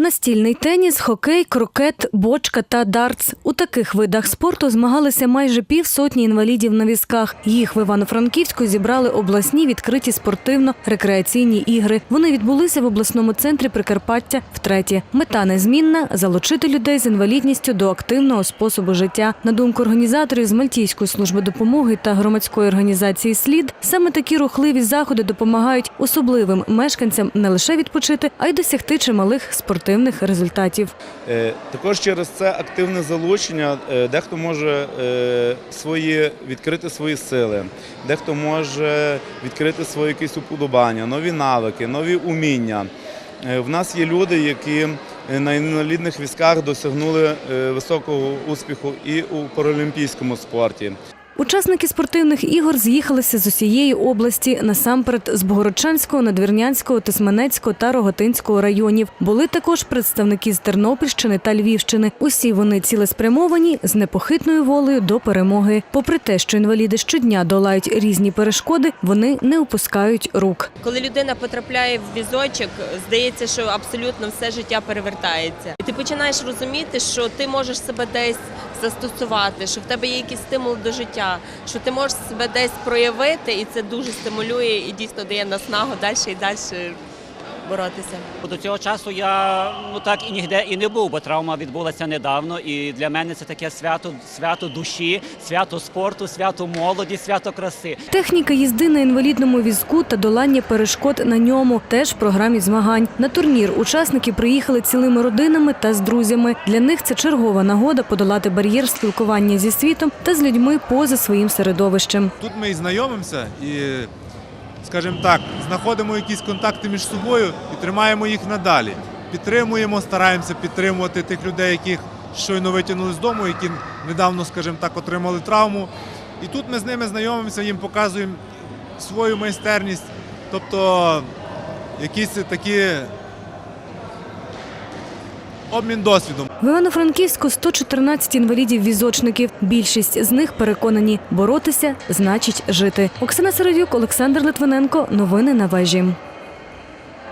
Настільний теніс, хокей, крокет, бочка та дартс. У таких видах спорту змагалися майже півсотні інвалідів на візках. Їх в Івано-Франківську зібрали обласні відкриті спортивно-рекреаційні ігри. Вони відбулися в обласному центрі Прикарпаття втретє. Мета незмінна залучити людей з інвалідністю до активного способу життя. На думку організаторів з Мальтійської служби допомоги та громадської організації Слід, саме такі рухливі заходи допомагають особливим мешканцям не лише відпочити, а й досягти чималих спортивних результатів. Е, Також через це активне залучення е, дехто може е, свої відкрити свої сили, дехто може відкрити свої якісь уподобання, нові навики, нові уміння. В нас є люди, які на інвалідних візках досягнули високого успіху і у паралімпійському спорті. Учасники спортивних ігор з'їхалися з усієї області, насамперед з Богородчанського, Надвірнянського, Тисменецького та Роготинського районів. Були також представники з Тернопільщини та Львівщини. Усі вони цілеспрямовані з непохитною волею до перемоги. Попри те, що інваліди щодня долають різні перешкоди, вони не опускають рук. Коли людина потрапляє в візочок, здається, що абсолютно все життя перевертається. І ти починаєш розуміти, що ти можеш себе десь застосувати, що в тебе є якийсь стимул до життя, що ти можеш себе десь проявити, і це дуже стимулює і дійсно дає наснагу далі і далі боротися. До цього часу я ну так і ніде і не був, бо травма відбулася недавно. І для мене це таке свято, свято душі, свято спорту, свято молоді, свято краси. Техніка їзди на інвалідному візку та долання перешкод на ньому теж в програмі змагань. На турнір учасники приїхали цілими родинами та з друзями. Для них це чергова нагода подолати бар'єр спілкування зі світом та з людьми поза своїм середовищем. Тут ми і знайомимося і, скажімо так, знаходимо якісь контакти між собою і тримаємо їх надалі. Підтримуємо, стараємося підтримувати тих людей, яких щойно витягнули з дому, які недавно, скажімо так, отримали травму. І тут ми з ними знайомимося, їм показуємо свою майстерність, тобто якісь такі обмін досвідом. В Івано-Франківську 114 інвалідів-візочників. Більшість з них переконані, боротися значить жити. Оксана Середюк, Олександр Литвиненко. Новини на вежі.